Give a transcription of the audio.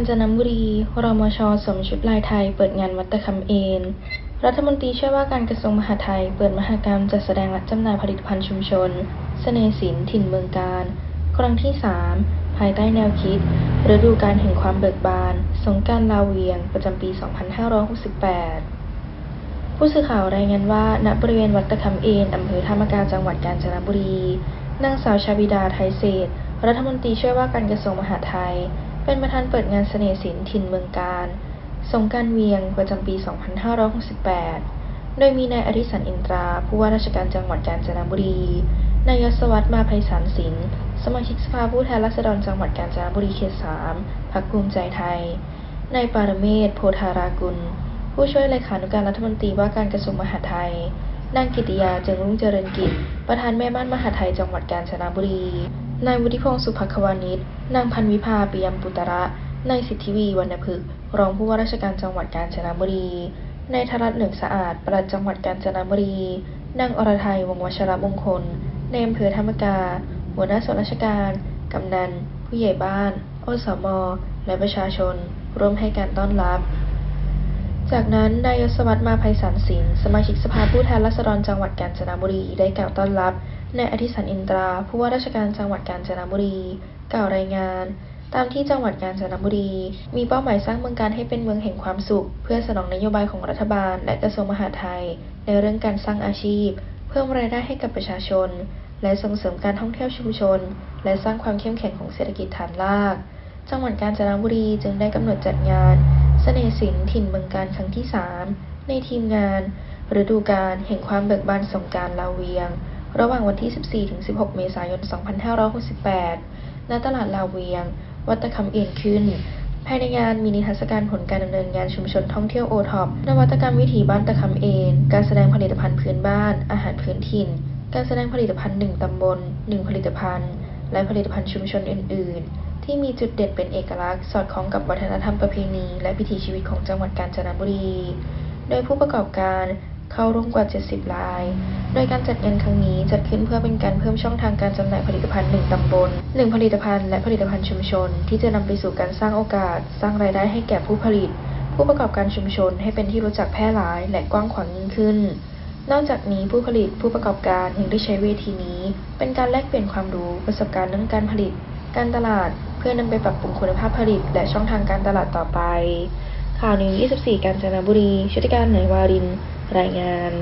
ญจนบุรี รมชสมชุดลายไทย เปิดงานวัตคำเอนรัฐมนตรีช่วยว่าการกระทรวงมหาดไทย เปิดมหกรรมจัดแสดงและจำหน่ายผลิตภัณฑ์ชุมชนเสน่ห์ศิลป์ถิ่นเมืองการ ครั้งที่ 3 ภายใต้แนวคิดฤดูกาลแห่งความเบิกบาน สงกานต์ลาเวียง ประจำปี 2568 ผู้สื่อข่าวรายงานว่า ณ บริเวณวัดตะคำเอนอำเภอธามกาจังหวัดกาญจนบุรี นางสาวชาบิดาไทยเศรษฐรัฐมนตรีช่วยว่าการกระทรวงมหาดไทย เป็นประธานเปิดงานเสน่ห์ศิลป์ถิ่นเมืองการ สงกานต์เวียงประจำปี 2568 โดยมีนายอดิสันอินตรา ผู้ว่าราชการจังหวัดกาญจนบุรี นายยศวัฒน์มาไพศาลสินสมาชิกสภาผู้แทนราษฎรจังหวัดกาญจนบุรีเขต 3 พรรคภูมิใจไทย นายปารเมศโพธารากุล ผู้ช่วยเลขานุการรัฐมนตรีว่าการกระทรวงมหาดไทยนางกิติยาจึงรุ่งเจริญกิจ ประธานแม่บ้านมหาดไทยจังหวัดกาญจนบุรี นายวุฒิพงศ์สุภควานิช นางพันวิภาปิยมปุตระ นายสิทธิวีวรรณพฤกษ์ รองผู้ว่าราชการจังหวัดกาญจนบุรี นายธรัตน์เหลืองสะอาด ปลัดจังหวัดกาญจนบุรี นางอรไทยวงศ์วัชรมงคล ในอำเภอธรรมกา หัวหน้าส่วนราชการ กำนัน ผู้ใหญ่บ้าน อสม และประชาชน ร่วมให้การต้อนรับ จากนั้นนายยศวัฒน์มาไพศาลสิน สมาชิกสภาผู้แทนราษฎรจังหวัดกาญจนบุรี ได้กล่าวต้อนรับนายอธิสันอินตรา ผู้ว่าราชการจังหวัดกาญจนบุรี กล่าวรายงาน ตามที่จังหวัดกาญจนบุรี มีเป้าหมายสร้างเมืองการให้เป็นเมืองแห่งความสุข เพื่อสนองนโยบายของรัฐบาล และกระทรวงมหาดไทย ในเรื่องการสร้างอาชีพ เพิ่มรายได้ให้กับประชาชน และส่งเสริมการท่องเที่ยวชุมชน และสร้างความเข้มแข็งของเศรษฐกิจฐานราก จังหวัดกาญจนบุรีจึงได้กำหนดจัดงาน เสน่ห์ศิลป์ถิ่นเมืองการครั้งที่ 3 ในทีมงาน ฤดูกาลแห่งความเบิกบานสงกานต์ลาเวียง ระหว่างวันที่ 14-16 เมษายน 2568 ณ ตลาดลาเวียง วัดตะคำเอ็นขึ้น ภายในงานมีนิทรรศการผลการดำเนินงานชุมชนท่องเที่ยวโอท็อป นวัตกรรมวิถีบ้านตะคำเอนการแสดงผลิตภัณฑ์พื้นบ้าน อาหารพื้นถิ่น การแสดงผลิตภัณฑ์ 1 ตำบล 1 ผลิตภัณฑ์ และผลิตภัณฑ์ชุมชนอื่น ๆ ที่มีจุดเด่นเป็นเอกลักษณ์ สอดคล้องกับวัฒนธรรมประเพณี และวิถีชีวิตของจังหวัดกาญจนบุรี โดยผู้ประกอบการเข้าร่วมกว่า 70 ราย โดยการจัดงานครั้งนี้จัดขึ้นเพื่อเป็นการเพิ่มช่องทางการจำหน่ายผลิตภัณฑ์ 1 ตำบล 1 ผลิตภัณฑ์และผลิตภัณฑ์ชุมชน ที่จะนำไปสู่การสร้างโอกาส สร้างรายได้ให้แก่ผู้ผลิต ผู้ประกอบการชุมชนให้เป็นที่รู้จักแพร่หลาย และกว้างขวางยิ่งขึ้น นอกจากนี้ผู้ผลิตผู้ประกอบการยังได้ใช้เวทีนี้ เป็นการแลกเปลี่ยนความรู้ประสบการณ์เรื่องการผลิต การตลาด เพื่อนำไปปรับปรุงคุณภาพผลิต และช่องทางการตลาดต่อไป ข่าวนิว 24 กาญจนบุรีชุติการเหนือวาริน รายงาน